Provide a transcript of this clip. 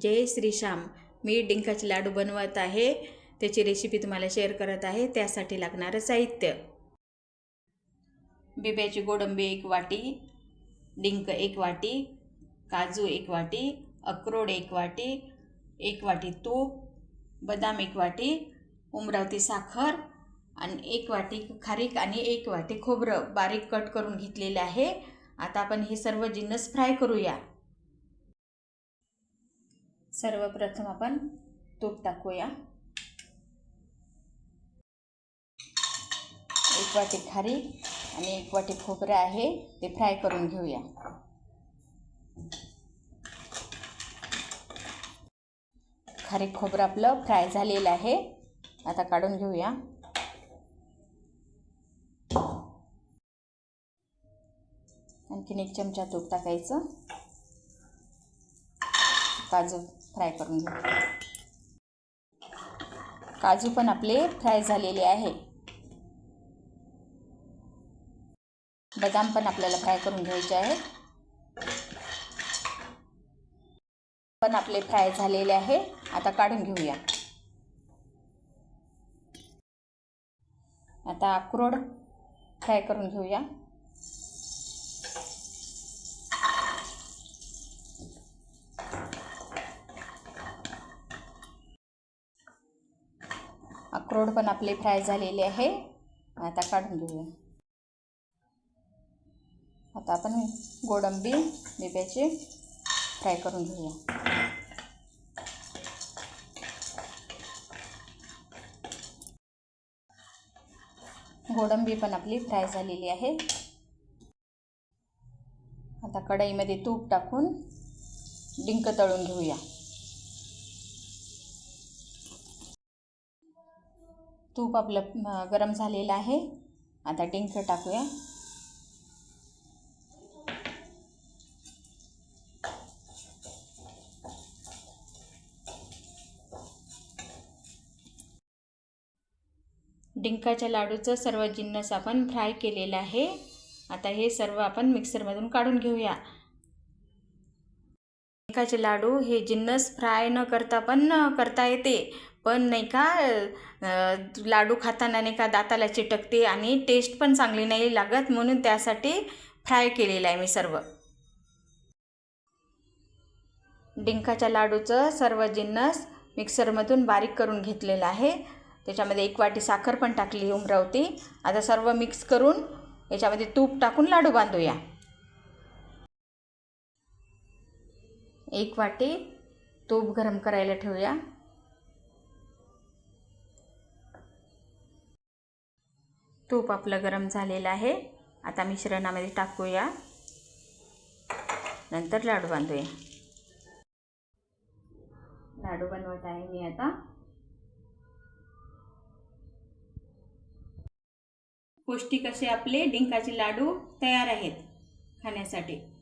जय श्रीश्याम मी डिंकाचे लाडू बनवत आहे. त्याची रेसिपी तुम्हाला शेअर करत आहे. त्यासाठी लागणारं साहित्य. बिब्याची गोडंबी एक वाटी डिंक एक वाटी काजू एक वाटी अक्रोड एक वाटी एक वाटी तूप बदाम एक वाटी उमरावती साखर आणि एक वाटी खारीक आणि एक वाटी खोबरं बारीक कट करून घेतलेले आहे. आता आपण हे सर्व जिन्नस फ्राय करूया. सर्वप्रथम आपण तूप टाकूया. एक वाटी खारी आणि एक वाटी खोबरं आहे ते फ्राय करून घेऊया. खारी खोबरं आपलं फ्राय झालेलं आहे आता काढून घेऊया. आणखीन एक चमचा तूप टाकायचं. काजू फ्राय करून घेऊ. काजू पण आपले फ्राय झालेले आहे. बदाम पण आपल्याला फ्राय करून घ्यायचे आहेत पण आपले फ्राय झालेले आहे. आता काढून घेऊया. आता अक्रोड फ्राय करून घेऊया. अक्रोड पण आपले फ्राय झालेले आहे. आता काढून घेऊया. आता आपण गोडंबी बिब्याचे फ्राय करून घेऊया. गोडंबी पण आपली फ्राय झालेली आहे. आता कढईमध्ये तूप टाकून डिंक तळून घेऊया. तूप आपलं गरम झालेलं आहे. आता डिंक टाकूया. डिंकाच्या लाडूचं सर्व जिन्नस आपण फ्राय केलेलं आहे. आता हे सर्व आपण मिक्सरमधून काढून घेऊया. डिंकाचे लाडू हे जिन्नस फ्राय न करता पण करता येते. पण नाही का लाडू खाताना नाही का दाताला चिटकते आणि टेस्ट पण चांगली नाही लागत म्हणून त्यासाठी फ्राय केलेलं आहे मी सर्व. डिंकाच्या लाडूचं सर्व जिन्नस मिक्सरमधून बारीक करून घेतलेलं आहे. त्याच्यामध्ये एक वाटी साखर पण टाकली उमरावती. आता सर्व मिक्स करून याच्यामध्ये तूप टाकून लाडू बांधूया. एक वाटी तूप गरम करायला ठेवूया. तूप आपलं गरम झालेलं आहे. आता मिश्रणामध्ये टाकूया. नंतर लाडू बांधूया. लाडू बनवत आहे मी आता. पौष्टिक असे आपले डिंकाचे लाडू तयार आहेत खाण्यासाठी.